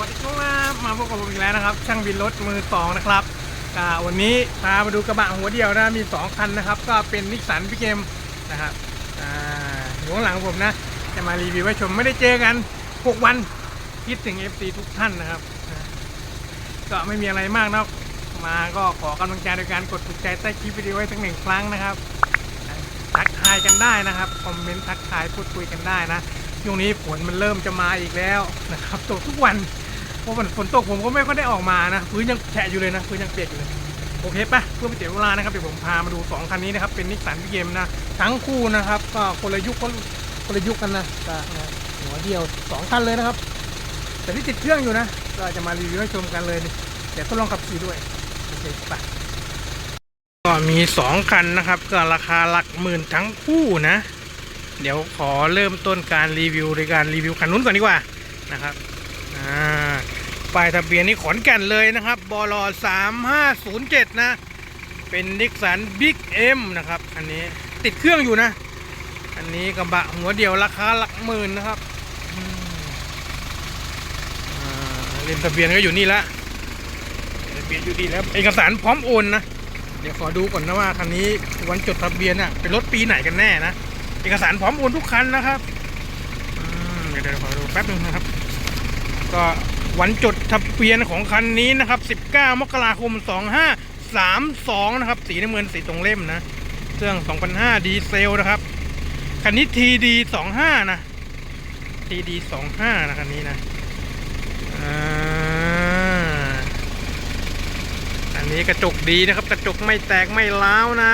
วัสดีครับมาพบกับผมอีกแล้วนะครับ ช่างบินรถมือสองนะครับวันนี้พามาดูกระบะหัวเดียวนะมี 2 คันนะครับ ก็เป็นนิสสันพิเกมนะครับอยู่ข้างหลังผมนะ จะมารีวิวให้ชมไม่ได้เจอกัน 6 วันคิดถึง FC ทุกท่านนะครับ ก็ไม่มีอะไรมากนะมาก็ขอกำลังใจโดยการกดถูกใจใต้คลิปวิดีโอไว้สักหนึ่งครั้งนะครับทักทายกันได้นะครับคอมเมนต์ทักทายพูดคุยกันได้นะช่วงนี้ฝนมันเริ่มจะมาอีกแล้วนะครับตกทุกวัน ราะมันฝนตกผมก็ไม่ค่อยได้ออกมานะพื้นยังแฉะอยู่เลยนะพื้นยังเปียกอยู่เลยโอเคปะเพื่อไม่เสียเวลานะครับเดี๋ยวผมพามาดู 2 คันนี้นะครับเป็นนิสสันพีเกมนะทั้งคู่นะครับก็คนละยุคคนละยุคกันนะก็นะหัวเดียว 2 คันเลยนะครับ แต่ที่ติดเครื่องอยู่นะ ก็จะมารีวิวให้ชมกันเลยเดี๋ยวทดลองขับขี่ด้วยโอเคปะก็มี 2 คันนะครับ ก็ราคาหลักหมื่นทั้งคู่นะ เดี๋ยวขอเริ่มต้นการรีวิวในการรีวิวคันนู้นก่อนดีกว่านะครับอ่า ป้ายทะเบียนนี่ขอนแก่นเลยนะครับบล3507นย์เจ็ดนะ เป็นนิกสันบิ๊กเอ็มนะครับ อันนี้ติดเครื่องอยู่นะ อันนี้กระบะหัวเดียวราคาหลักหมื่นนะครับอืมอ่าเลนทะเบียนก็อยู่นี่ละทะเบียนอยู่ดีแล้ว เอกสารพร้อมโอนนะ เดี๋ยวขอดูก่อนนะว่าคันนี้วันจดทะเบียนน่ะเป็นรถปีไหนกันแน่นะ เอกสารพร้อมโอนทุกคันนะครับเดี๋ยวเดี๋ยวขอดูแป๊บนึงนะครับ ก็ วันจดทะเบียนของคันนี้นะครับ 19 มกราคม 2532 นะครับ สีน้ำเงินสีตรงเล่มนะ เครื่อง 2005 ดีเซลนะครับ คันนี้ TD 25 นะ TD 25 นะคันนี้นะ อ่า อันนี้กระจกดีนะครับ กระจกไม่แตกไม่ร้าวนะ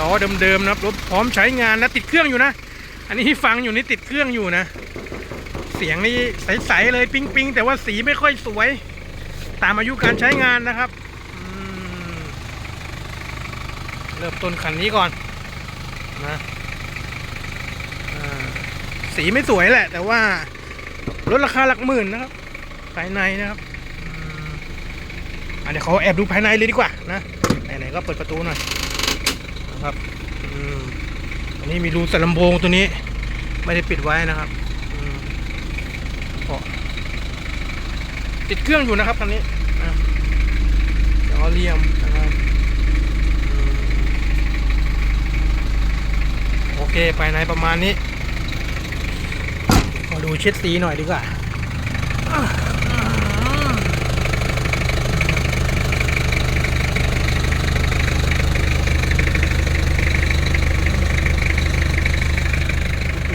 ล้อเดิมๆนะครับ รถพร้อมใช้งานนะ ติดเครื่องอยู่นะ อันนี้ที่ฟังอยู่นี่ติดเครื่องอยู่นะ เสียงนี่ใสๆเลยปิ๊งๆ แต่ว่าสีไม่ค่อยสวย ตามอายุการใช้งานนะครับเริ่มต้นคันนี้ก่อนนะสีไม่สวยแหละ แต่ว่ารถราคาหลักหมื่นนะครับ ภายในนะครับอืมอะเดี๋ยวเขาแอบดูภายในเลยดีกว่านะไหนๆก็เปิดประตูหน่อยนะครับอันนี้มีรูส่ลำโพงตัวนี้ ไม่ได้ปิดไว้นะครับติดเครื่องอยู่นะครับคันนี้นะล้อเลียมนะครับโอเคภายในประมาณนี้มาดูเช็ดสีหน่อยดีกว่า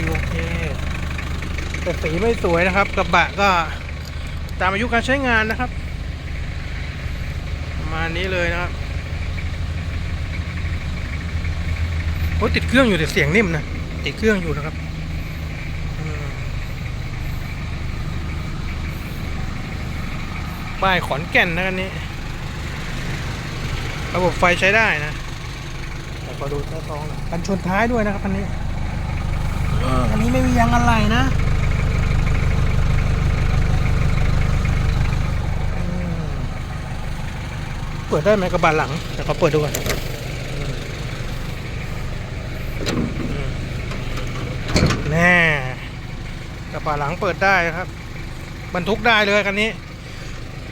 โอเค แต่สีไม่สวยนะครับกระบะก็ตามอายุการใช้งานนะครับประมาณนี้เลยนะครับโอ้ติดเครื่องอยู่แต่เสียงนิ่มนะติดเครื่องอยู่นะครับอืมป้ายขอนแก่นนะคันนี้ ระบบไฟใช้ได้นะแต่ก็ดูใต้ท้องหนะกันชนท้ายด้วยนะครับคันนี้เอออันนี้ไม่มียางอะไรนะอืม เปิดได้ไหมกระบะหลังเดี๋ยวเขาเปิดดูก่อนแน่กระบะหลังเปิดได้ครับ บรรทุกได้เลยคันนี้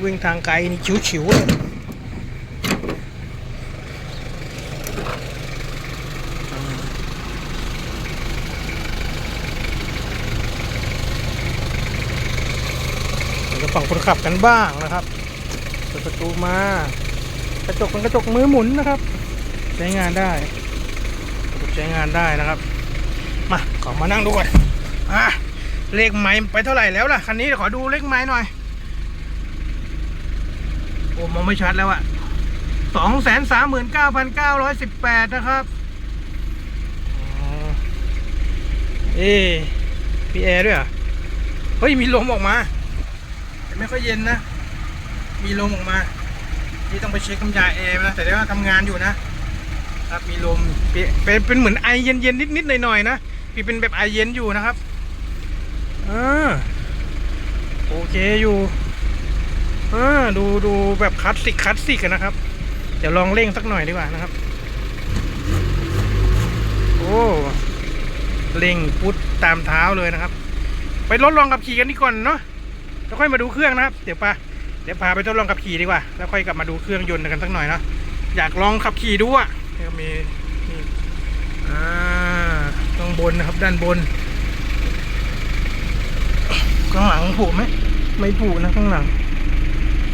วิ่งทางไกลนี่ชิวๆเลยเดี๋ยวฝั่งคนขับกันบ้างนะครับ เปิดประตูมา กระจกเป็นกระจกมือหมุนนะครับ ใช้งานได้กระจกใช้งานได้นะครับ มาขอมานั่งดูก่อนอะเลขไม้ไปเท่าไหร่แล้วล่ะคันนี้ขอดูเลขไม้หน่อยโอ้มองไม่ชัดแล้วอะสองแสนสามหมื่นเก้าพันเก้าร้อยสิบแปดนะครับอ๋อเอ๊ะมีแอร์ด้วยเหรอเฮ้ย มีลมออกมา แต่ไม่ค่อยเย็นนะ มีลมออกมา นี่ต้องไปเช็คกำยาแอร์นะ แต่ได้ว่าทำงานอยู่นะครับมีลมเป็นเป็นเหมือนไอเย็นเย็นนิดนิดหน่อยๆนะพี่เป็นแบบไอเย็นอยู่นะครับอ่าโอเคอยู่อ่าดูดูแบบคลาสสิกคลาสสิกนะครับ เดี๋ยวลองเร่งสักหน่อยดีกว่านะครับ โอ้เร่งพุทตามเท้าเลยนะครับ ไปทดลองขับขี่กันดีก่อนเนาะแล้วค่อยมาดูเครื่องนะครับ เดี๋ยวปา เดี๋ยวพาไปทดลองขับขี่ดีกว่า แล้วค่อยกลับมาดูเครื่องยนต์กันสักหน่อยเนาะอยากลองขับขี่ดูอะเดี๋ยวมีนี่อ่าข้างบนนะครับด้านบนข้างหลังผูกไหมไม่ผูกนะข้างหลัง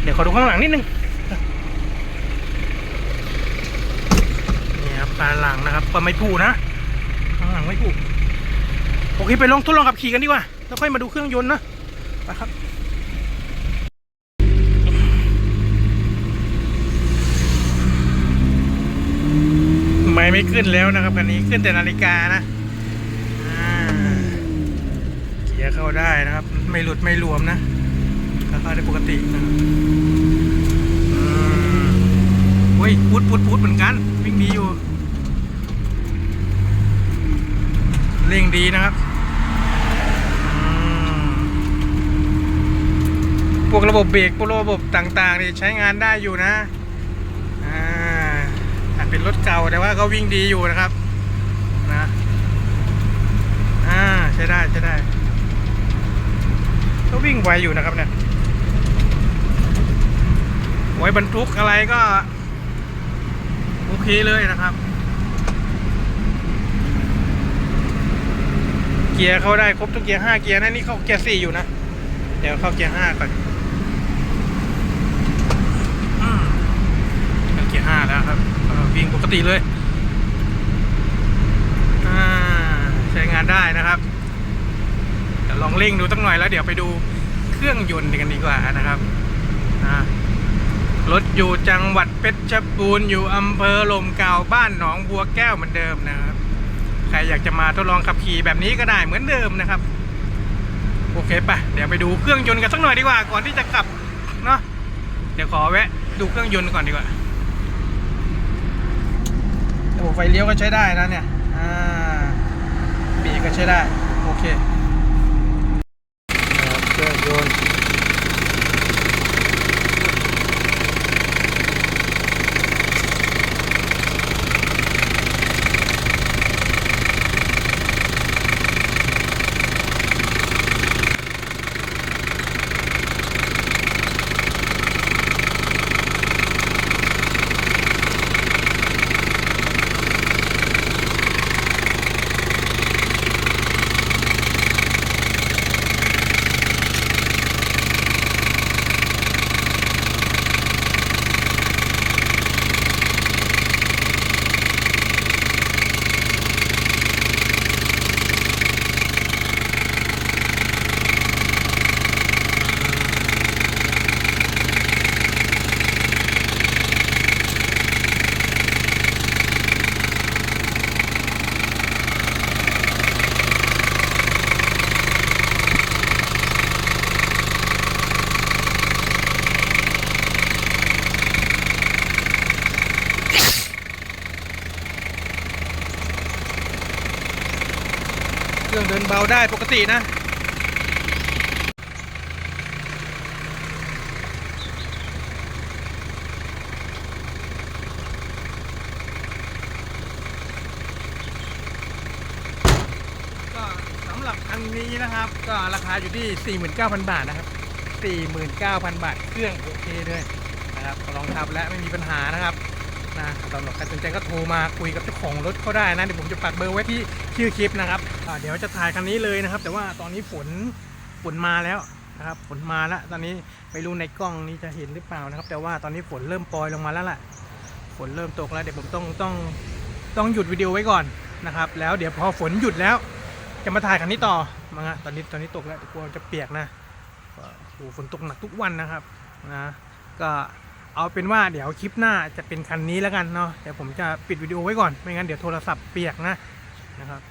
เดี๋ยวขอดูข้างหลังนิดนึงนี่ครับปลาหลังนะครับก็ไม่ผูกนะข้างหลังไม่ผูกโอเคไปลองทดลองขับขี่กันดีกว่า แล้วค่อยมาดูเครื่องยนต์นะไปครับ ไม่ขึ้นแล้วนะครับคันนี้ขึ้นแต่นาฬิกานะเกียร์เข้าได้นะครับ ไม่หลุดไม่รวมนะเข้าได้ปกตินะครับอืมเฮ้ยพุดพุดพุดเหมือนกัน วิ่งดีอยู่ เร่งดีนะครับอืมพวกระบบเบรกพวกระบบต่างๆนี่ใช้งานได้อยู่นะ เป็นรถเก่าแต่ว่าก็วิ่งดีอยู่นะครับนะอ่าใช้ได้ใช้ได้ ก็วิ่งไวอยู่นะครับเนี่ยไว้บรรทุกอะไรก็ โอเคเลยนะครับ เกียร์เข้าได้ครบทุกเกียร์ห้าเกียร์นะนี่เข้าเกียร์สี่อยู่นะเดี๋ยวเข้าเกียร์ห้าก่อนอืมเกียร์ห้าแล้วครับ วิ่งปกติเลยใช้งานได้นะครับเดี๋ยวลองเร่งดูตั้งหน่อยแล้วเดี๋ยวไปดูเครื่องยนต์กันดีกว่านะครับรถอยู่จังหวัดเพชรบูรณ์อยู่อำเภอลมเก่าบ้านหนองบัวแก้วเหมือนเดิมนะครับ ใครอยากจะมาทดลองขับขี่แบบนี้ก็ได้เหมือนเดิมนะครับ โอเคปะเดี๋ยวไปดูเครื่องยนต์กันสักหน่อยดีกว่าก่อนที่จะกลับเนาะเดี๋ยวขอแวะดูเครื่องยนต์ก่อนดีกว่า ไฟเลี้ยวก็ใช้ได้นะเนี่ย อ่าเบรกก็ใช้ได้ โอเคโอเครื่องยนต์ เครื่องเดินเบาได้ปกตินะก็สำหรับคันนี้นะครับ ก็ราคาอยู่ที่ 49,000 บาทนะครับ 49,000 บาท เครื่องโอเคเลยนะครับลองขับและไม่มีปัญหานะครับ นะสำหรับใครสนใจก็โทรมาคุยกับเจ้าของรถเขาได้นะเดี๋ยวผมจะปักเบอร์ไว้ที่ชื่อคลิปนะครับเดี๋ยวจะถ่ายคันนี้เลยนะครับ แต่ว่าตอนนี้ฝนฝนมาแล้วนะครับฝนมาแล้วตอนนี้ไม่รู้ในกล้องนี้จะเห็นหรือเปล่านะครับ แต่ว่าตอนนี้ฝนเริ่มปรอยลงมาแล้วล่ะฝนเริ่มตกแล้วเดี๋ยวผมต้องต้องต้องหยุดวิดีโอไว้ก่อนนะครับ แล้วเดี๋ยวพอฝนหยุดแล้ว จะมาถ่ายคันนี้ต่อมาตอนนี้ตอนนี้ตกแล้วกลัวจะเปียกนะโอ้โหฝนตกหนักทุกวันนะครับนะก็ เอาเป็นว่าเดี๋ยวคลิปหน้าจะเป็นคันนี้แล้วกันเนาะเดี๋ยวผมจะปิดวิดีโอไว้ก่อนไม่งั้นเดี๋ยวโทรศัพท์เปียกนะนะครับ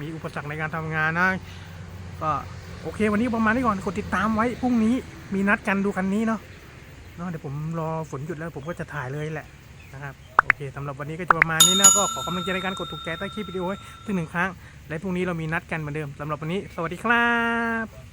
มีอุปสรรคในการทำงานนะก็โอเค วันนี้ประมาณนี้ก่อนกดติดตามไว้พรุ่งนี้มีนัดกันดูคันนี้เนาะเนาะเดี๋ยวผมรอฝนหยุดแล้วผมก็จะถ่ายเลยแหละนะครับโอเคสำหรับวันนี้ก็จะประมาณนี้นะก็ขอกำลังใจในการกดถูกใจใต้คลิปวิดีโอไว้ถึงหนึ่งครั้ง และพรุ่งนี้เรามีนัดกันเหมือนเดิมสำหรับวันนี้ สวัสดีครับ